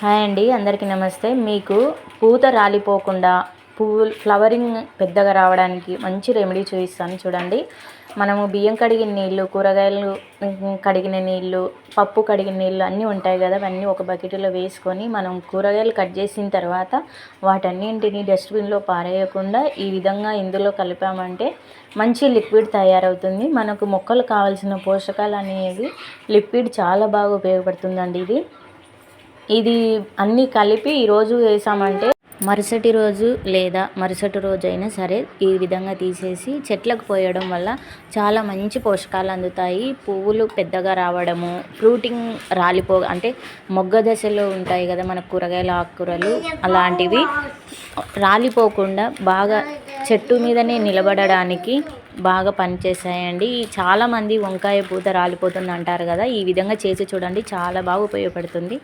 Hi అండి అందరికీ నమస్తే. మీకు పూత రాలిపోకుండా పువ్వు ఫ్లవరింగ్ పెద్దగా రావడానికి మంచి రెమెడీ చూపిస్తాను చూడండి. మనము బియ్యం కడిగిన నీళ్ళు కూరగాయలు కడిగిన నీళ్ళు పప్పు కడిగిన నీళ్ళు అన్నీ ఉంటాయి కదా అవన్నీ ఒక బకెట్లో వేసుకొని మనం కూరగాయలు కట్ చేసిన తర్వాత వాటన్నింటిని డస్ట్బిన్లో పారేయకుండా ఈ విధంగా ఇందులో కలిపామంటే మంచి లిక్విడ్ తయారవుతుంది. మనకు మొక్కలు కావాల్సిన పోషకాలు అనేవి లిక్విడ్ చాలా బాగా ఉపయోగపడుతుందండి ఇది. ఇది అన్నీ కలిపి ఈరోజు వేసామంటే మరుసటి రోజు లేదా మరుసటి రోజు అయినా సరే ఈ విధంగా తీసేసి చెట్లకు పోయడం వల్ల చాలా మంచి పోషకాలు అందుతాయి. పువ్వులు పెద్దగా రావడము ఫ్రూటింగ్ రాలిపో అంటే మొగ్గ దశలో ఉంటాయి కదా మన కూరగాయల ఆకుకూరలు అలాంటివి. రాలిపోకుండా బాగా చెట్టు మీదనే నిలబడడానికి బాగా పనిచేస్తాయండి. చాలామంది వంకాయ పూత రాలిపోతుంది అంటారు కదా ఈ విధంగా చేసి చూడండి చాలా బాగా ఉపయోగపడుతుంది.